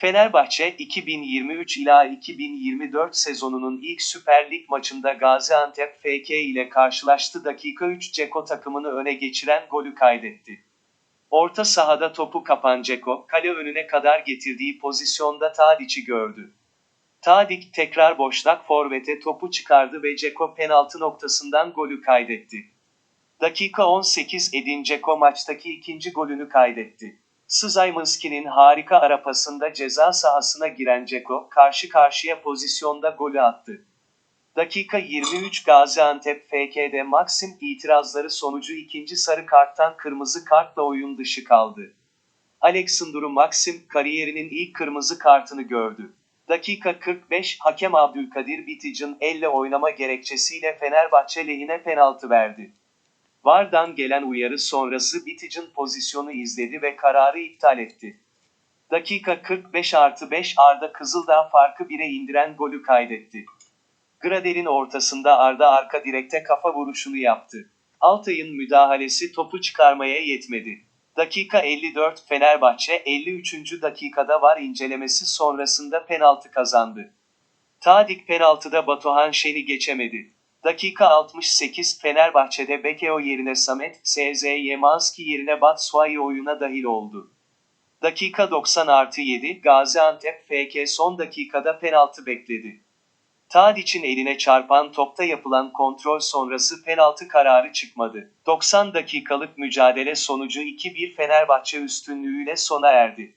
Fenerbahçe 2023 ila 2024 sezonunun ilk Süper Lig maçında Gaziantep FK ile karşılaştı. Dakika 3 Ceko takımını öne geçiren golü kaydetti. Orta sahada topu kapan Ceko, kale önüne kadar getirdiği pozisyonda Tadic'i gördü. Tadic tekrar boşnak forvete topu çıkardı ve Ceko penaltı noktasından golü kaydetti. Dakika 18 Edin Dzeko maçtaki ikinci golünü kaydetti. Szymanski'nin harika ara pasında ceza sahasına giren Dzeko, karşı karşıya pozisyonda golü attı. Dakika 23 Gaziantep FK'de Maxim itirazları sonucu ikinci sarı karttan kırmızı kartla oyun dışı kaldı. Alexandru Maxim kariyerinin ilk kırmızı kartını gördü. Dakika 45 hakem Abdülkadir Bitic'in elle oynama gerekçesiyle Fenerbahçe lehine penaltı verdi. VAR'dan gelen uyarı sonrası Bitic'in pozisyonu izledi ve kararı iptal etti. Dakika 45 artı 5 Arda Kızıldağ farkı 1'e indiren golü kaydetti. Gradel'in ortasında Arda arka direkte kafa vuruşunu yaptı. Altay'ın müdahalesi topu çıkarmaya yetmedi. Dakika 54 Fenerbahçe 53. dakikada var incelemesi sonrasında penaltı kazandı. Tadic penaltıda Batuhan Şen'i geçemedi. Dakika 68 Fenerbahçe'de Bekeo yerine Samet, SZ Yemanski yerine Batshuayi oyuna dahil oldu. Dakika 90 artı 7 Gaziantep FK son dakikada penaltı bekledi. Tadic'in eline çarpan topta yapılan kontrol sonrası penaltı kararı çıkmadı. 90 dakikalık mücadele sonucu 2-1 Fenerbahçe üstünlüğüyle sona erdi.